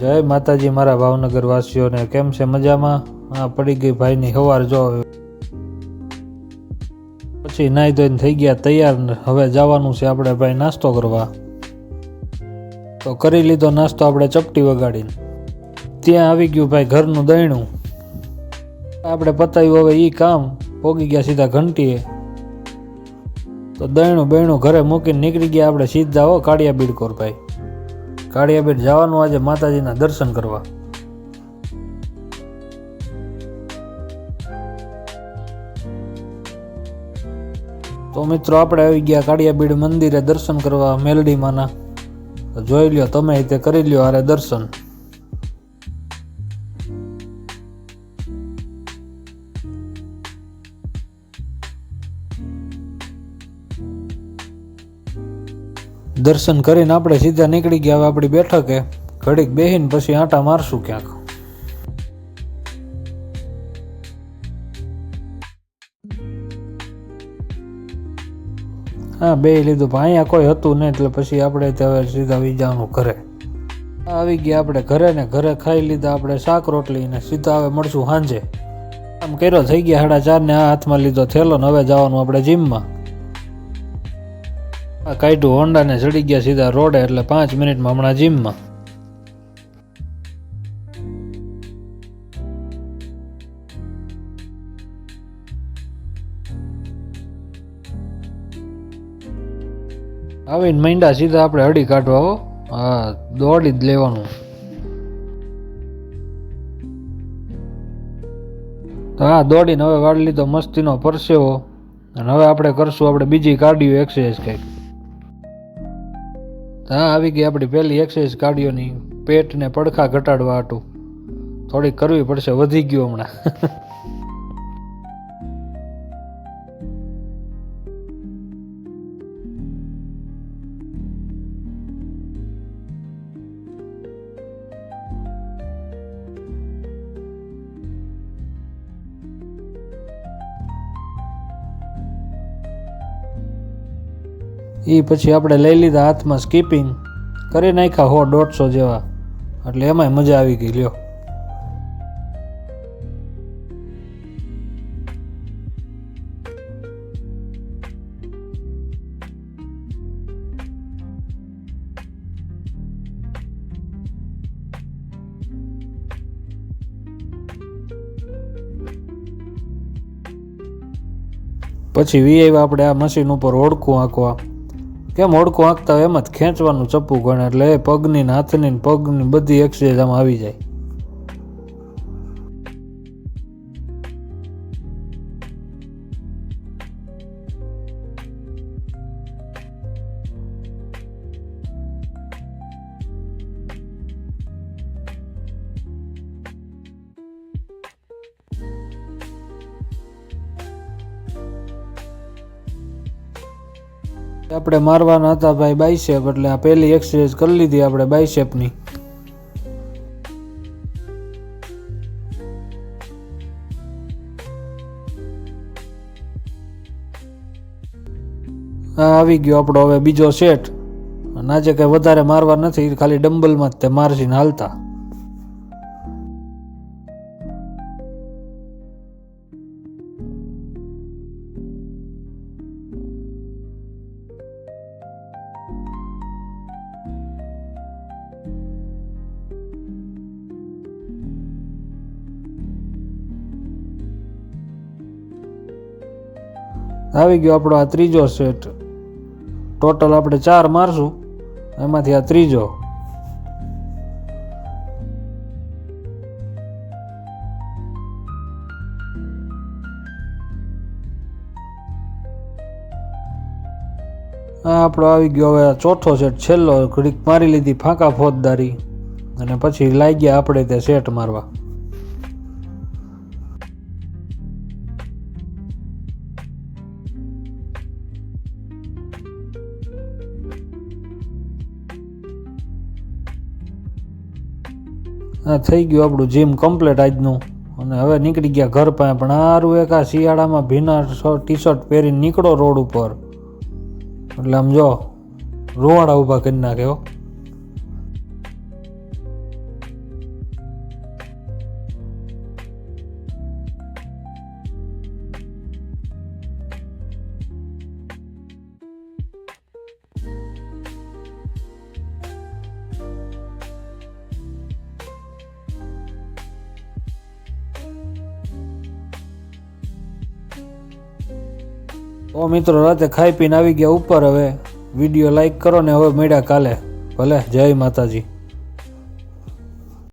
જય માતાજી, મારા ભાવનગર વાસીઓને કેમ છે મજામાં? હા પડી ગઈ ભાઈની સવાર જો પછી નાહી ધોઈને થઈ ગયા, તૈયાર હવે જવાનું છે આપણે ભાઈ નાસ્તો કરવા. તો કરી લીધો નાસ્તો આપણે ચપટી વગાડીને. ત્યાં આવી ગયું ભાઈ ઘરનું દહીણું આપણે પતાવ્યું હવે એ કામ, પોગી ગયા સીધા ઘંટીએ. તો દહીણું બહેણું ઘરે મૂકીને નીકળી ગયા આપણે સીધા હો કાળિયા બીડકોર ભાઈ. કાળિયાબેટ જવાનું આજે માતાજીના દર્શન કરવા. તો મિત્રો, આપણે આવી ગયા કાળિયાબીડ મંદિરે દર્શન કરવા મેલડીમાંના. જોઈ લ્યો, તમે તે કરી લ્યો આરે દર્શન. દર્શન કરીને આપણે સીધા નીકળી ગયા હવે આપણી બેઠકે. ઘડીક બેહીને પછી આંટા મારશું ક્યાંક. હા, બે લીધું, પણ અહીંયા કોઈ હતું નહીં, એટલે પછી આપણે હવે સીધા વી જવાનું ઘરે. આવી ગયા આપણે ઘરે ને ઘરે ખાઈ લીધા આપણે શાક, રોટલી ને સીધા હવે મળશું સાંજે. આમ કર્યો, થઈ ગયા સાડા ચાર ને આ હાથમાં લીધો થેલો ને હવે જવાનું આપણે જીમમાં. આ કાઢ્યું હોન્ડાને ચડી ગયા સીધા રોડે એટલે પાંચ મિનિટમાં હમણાં જીમમાં. આવીને મીંડા સીધા આપણે અડી કાઢવા હો. હા, દોડી જ લેવાનું. હા, દોડીને હવે વાળી લીધો મસ્તીનો પરસેવો. અને હવે આપણે કરશું આપણે બીજી કાર્ડિયો એક્સરસાઇઝ કંઈક. હા, આવી ગઈ આપણી પહેલી એક્સરસાઇઝ કાર્ડિયોની પેટને પડખા ઘટાડવા હાટું થોડીક કરવી પડશે, વધી ગયું હમણાં. એ પછી આપણે લઈ લીધા હાથમાં સ્કીપિંગ કરી નાખ્યા હો દોઢસો જેવા. એટલે એમાંય મજા આવી ગઈ, લ્યો. પછી વી આપણે આ મશીન ઉપર ઓળખું આંકવા કેમ મોડકું આંકતા હોય એમ જ ખેંચવાનું ચપ્પુ ગણે એટલે એ પગની ને હાથની પગની બધી એક્સરસાઇઝ આમાં આવી જાય. આપણે મારવાના હતા ભાઈ બાઈસેપ એટલે આ પહેલી એક્સરસાઇઝ કરી લીધી આપણે બાઈસેપની હા આવી ગયો આપણો હવે બીજો સેટ અને આજે કંઈ વધારે મારવા નથી, ખાલી ડમ્બલમાં જ તે મારસીને હાલતા. આવી ગયો આપણો આ ત્રીજો સેટ ટોટલ આપણે ચાર મારશું, એમાંથી આ ત્રીજો. આ આપણો આવી ગયો હવે આ ચોથો સેટ છેલ્લો, ઘડીક મારી લીધી ફાંકા ફોજદારી. અને પછી લાગ્યા આપણે તે સેટ મારવા. આ થઈ ગયું આપણું જીમ કમ્પ્લીટ આજનું. અને હવે નીકળી ગયા ઘર પાસે, પણ સારું એક આ શિયાળામાં ભીના ટી શર્ટ પહેરીને નીકળો રોડ ઉપર. એટલે આમ જો, રોવાડા ઊભા કરી નાખ્યો તો મિત્રો, રાતે ખાઈ પીને આવી ગયા ઉપર હવે. વીડિયો લાઈક કરો ને હવે મળ્યા કાલે. ભલે, જય માતાજી.